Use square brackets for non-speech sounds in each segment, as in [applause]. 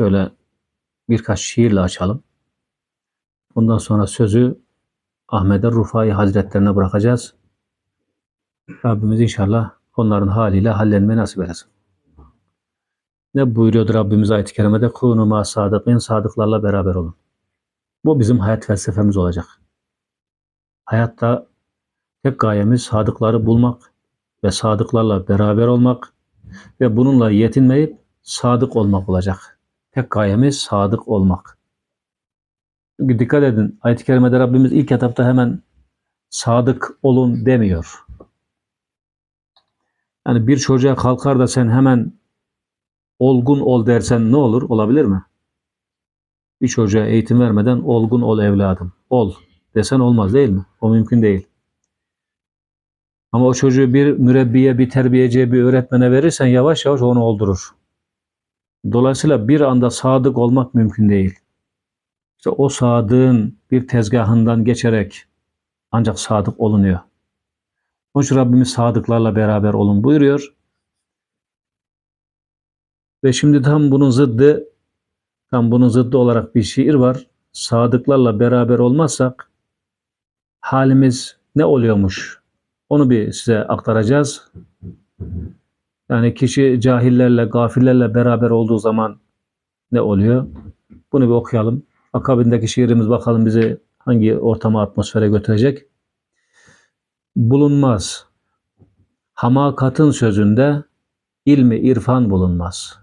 şöyle birkaç şiirle açalım. Ondan sonra sözü Ahmet Rufai Hazretlerine bırakacağız. Rabbimiz inşallah onların haliyle hallenmeyi nasip eylesin. Ne buyuruyordu Rabbimiz ayet-i kerimede? Ma sadıkın sadıklarla beraber olun. Bu bizim hayat felsefemiz olacak. Hayatta tek gayemiz sadıkları bulmak ve sadıklarla beraber olmak ve bununla yetinmeyip sadık olmak olacak. Tek gayemiz sadık olmak. Çünkü dikkat edin ayet-i kerimede Rabbimiz ilk etapta hemen sadık olun demiyor. Yani bir çocuğa kalkar da sen hemen olgun ol dersen ne olur? Olabilir mi? Bir çocuğa eğitim vermeden olgun ol evladım. Ol desen olmaz değil mi? O mümkün değil. Ama o çocuğu bir mürebbiye, bir terbiyeciye, bir öğretmene verirsen yavaş yavaş onu oldurur. Dolayısıyla bir anda sadık olmak mümkün değil. İşte o sadığın bir tezgahından geçerek ancak sadık olunuyor. Onun için Rabbimiz sadıklarla beraber olun buyuruyor. Ve şimdi tam bunun zıddı, tam bunun zıddı olarak bir şiir var. Sadıklarla beraber olmazsak halimiz ne oluyormuş? Onu bir size aktaracağız. Yani kişi cahillerle, gafillerle beraber olduğu zaman ne oluyor? Bunu bir okuyalım. Akabindeki şiirimiz bakalım bizi hangi ortama, atmosfere götürecek. Bulunmaz. Hamakatın sözünde ilmi irfan bulunmaz.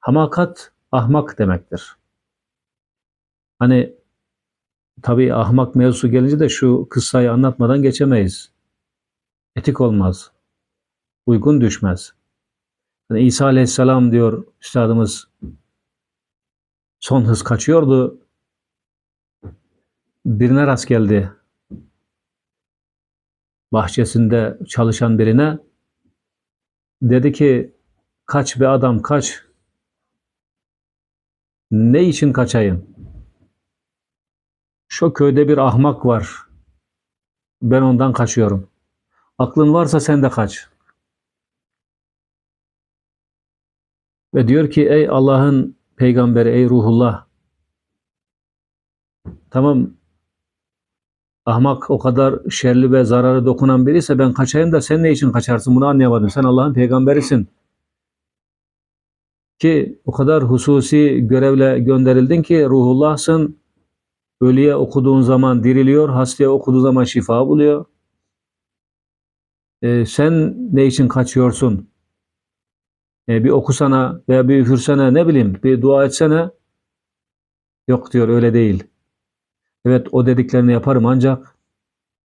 Hamakat ahmak demektir. Hani tabii ahmak mevzusu gelince de şu kıssayı anlatmadan geçemeyiz. Etik olmaz. Uygun düşmez. Yani İsa Aleyhisselam diyor üstadımız son hız kaçıyordu. Birine rast geldi. Bahçesinde çalışan birine dedi ki kaç be adam kaç. Ne için kaçayım? Şu köyde bir ahmak var. Ben ondan kaçıyorum. Aklın varsa sen de kaç. Ve diyor ki ey Allah'ın peygamberi ey ruhullah tamam ahmak o kadar şerli ve zararı dokunan biriyse ben kaçayım da sen ne için kaçarsın bunu anlayamadım. Sen Allah'ın peygamberisin. Ki o kadar hususi görevle gönderildin ki ruhullahsın. Ölüye okuduğun zaman diriliyor, hastaya okuduğun zaman şifa buluyor. Ee, sen ne için kaçıyorsun? E, bir okusana veya bir üfürsene ne bileyim bir dua etsene yok diyor öyle değil. Evet o dediklerini yaparım ancak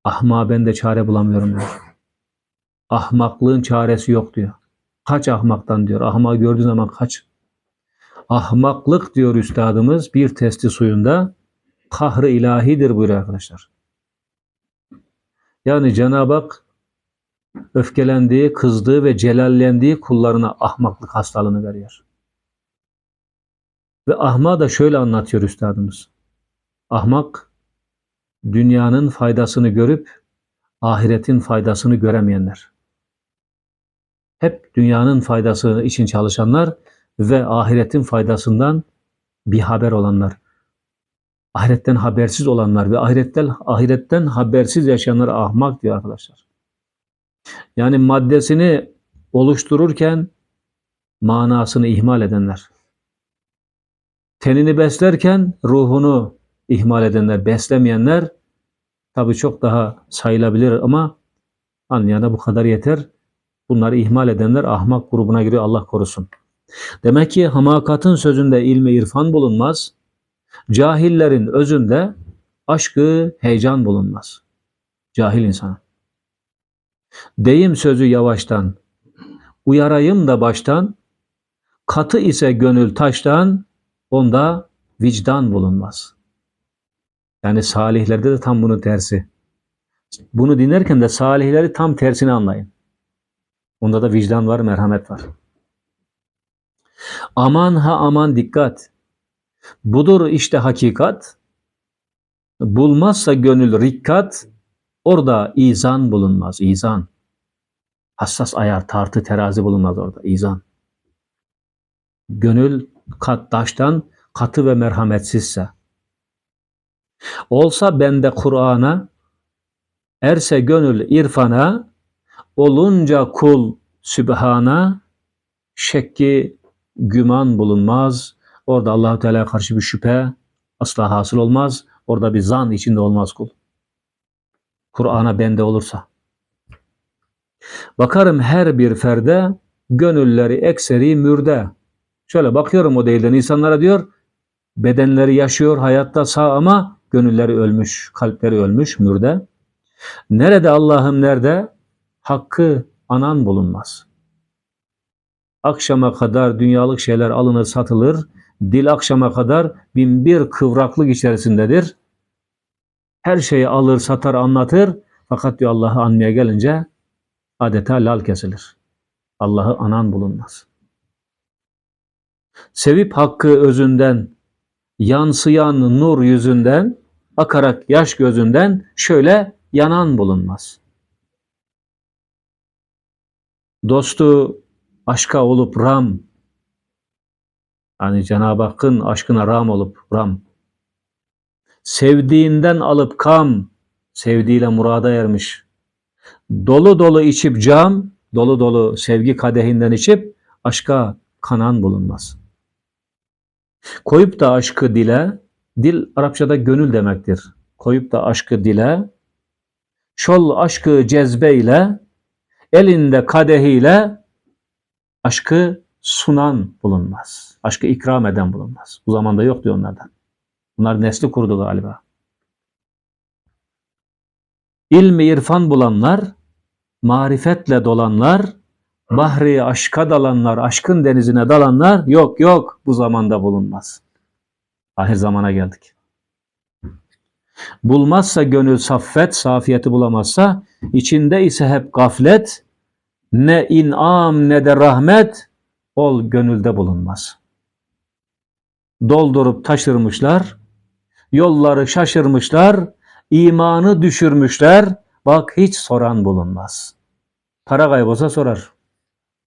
ahma ben de çare bulamıyorum diyor. Ahmaklığın çaresi yok diyor. Kaç ahmaktan diyor. Ahmağı gördüğün zaman kaç. Ahmaklık diyor üstadımız bir testi suyunda kahrı ilahidir buyuruyor arkadaşlar. Yani Cenab-ı Hak öfkelendiği, kızdığı ve celallendiği kullarına ahmaklık hastalığını veriyor. Ve ahma da şöyle anlatıyor üstadımız. Ahmak, dünyanın faydasını görüp ahiretin faydasını göremeyenler. Hep dünyanın faydası için çalışanlar ve ahiretin faydasından bir haber olanlar. Ahiretten habersiz olanlar ve ahiretten, ahiretten habersiz yaşayanlar ahmak diyor arkadaşlar. Yani maddesini oluştururken manasını ihmal edenler. Tenini beslerken ruhunu ihmal edenler, beslemeyenler tabii çok daha sayılabilir ama anlayana bu kadar yeter. Bunları ihmal edenler ahmak grubuna giriyor Allah korusun. Demek ki hamakatın sözünde ilmi irfan bulunmaz. Cahillerin özünde aşkı heyecan bulunmaz. Cahil insan. Deyim sözü yavaştan, uyarayım da baştan, katı ise gönül taştan, onda vicdan bulunmaz. Yani salihlerde de tam bunun tersi. Bunu dinlerken de salihleri tam tersini anlayın. Onda da vicdan var, merhamet var. Aman ha aman dikkat. Budur işte hakikat. Bulmazsa gönül rikkat, Orada izan bulunmaz, izan. Hassas ayar, tartı, terazi bulunmaz orada, izan. Gönül kat taştan katı ve merhametsizse. Olsa bende Kur'an'a, erse gönül irfana, olunca kul sübhana, şekki güman bulunmaz. Orada Allahu Teala'ya karşı bir şüphe asla hasıl olmaz. Orada bir zan içinde olmaz kul. Kur'an'a bende olursa. Bakarım her bir ferde gönülleri ekseri mürde. Şöyle bakıyorum o değilden insanlara diyor bedenleri yaşıyor hayatta sağ ama gönülleri ölmüş, kalpleri ölmüş, mürde. Nerede Allah'ım nerede? Hakkı anan bulunmaz. Akşama kadar dünyalık şeyler alınır satılır. Dil akşama kadar bin bir kıvraklık içerisindedir. Her şeyi alır satar anlatır. Fakat diyor Allah'ı anmaya gelince adeta lal kesilir. Allah'ı anan bulunmaz. Sevip hakkı özünden, yansıyan nur yüzünden, akarak yaş gözünden şöyle yanan bulunmaz. Dostu aşka olup ram, hani Cenab-ı Hakk'ın aşkına ram olup ram, sevdiğinden alıp kam, sevdiğiyle murada ermiş. Dolu dolu içip cam, dolu dolu sevgi kadehinden içip aşka kanan bulunmaz. Koyup da aşkı dile, dil Arapçada gönül demektir. Koyup da aşkı dile, şol aşkı cezbeyle, elinde kadehiyle aşkı sunan bulunmaz. Aşkı ikram eden bulunmaz. Bu zamanda yok diyor onlardan. Bunlar nesli kurdu galiba. İlmi irfan bulanlar, marifetle dolanlar, bahri aşka dalanlar, aşkın denizine dalanlar yok yok bu zamanda bulunmaz. Ahir zamana geldik. Bulmazsa gönül saffet, safiyeti bulamazsa, içinde ise hep gaflet, ne inam ne de rahmet, ol gönülde bulunmaz. Doldurup taşırmışlar, yolları şaşırmışlar, imanı düşürmüşler, bak hiç soran bulunmaz. Para kaybolsa sorar.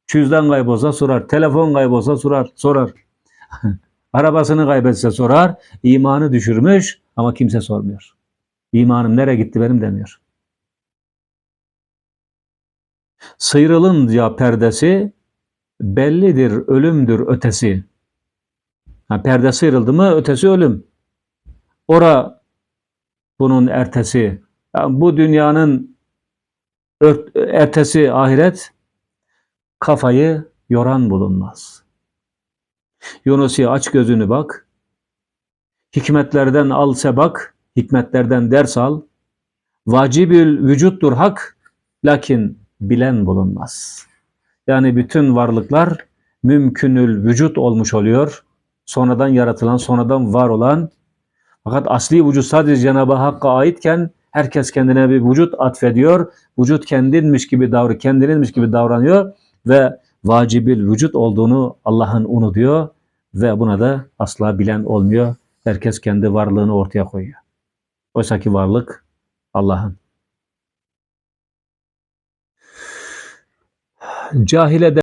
Cüzdan kaybolsa sorar. Telefon kaybolsa sorar. sorar. [laughs] Arabasını kaybetse sorar. İmanı düşürmüş ama kimse sormuyor. İmanım nereye gitti benim demiyor. Sıyrılınca perdesi bellidir ölümdür ötesi. Ha, perde sıyrıldı mı ötesi ölüm. Ora bunun ertesi. Yani bu dünyanın ertesi ahiret kafayı yoran bulunmaz. Yunus'i aç gözünü bak. Hikmetlerden al sebak, hikmetlerden ders al. Vacibül vücuttur hak, lakin bilen bulunmaz. Yani bütün varlıklar mümkünül vücut olmuş oluyor. Sonradan yaratılan, sonradan var olan. Fakat asli vücut sadece Cenab-ı Hakk'a aitken herkes kendine bir vücut atfediyor. Vücut kendinmiş gibi davranıyor, kendininmiş gibi davranıyor ve vacibil vücut olduğunu Allah'ın unutuyor ve buna da asla bilen olmuyor. Herkes kendi varlığını ortaya koyuyor. Oysa ki varlık Allah'ın. Cahile de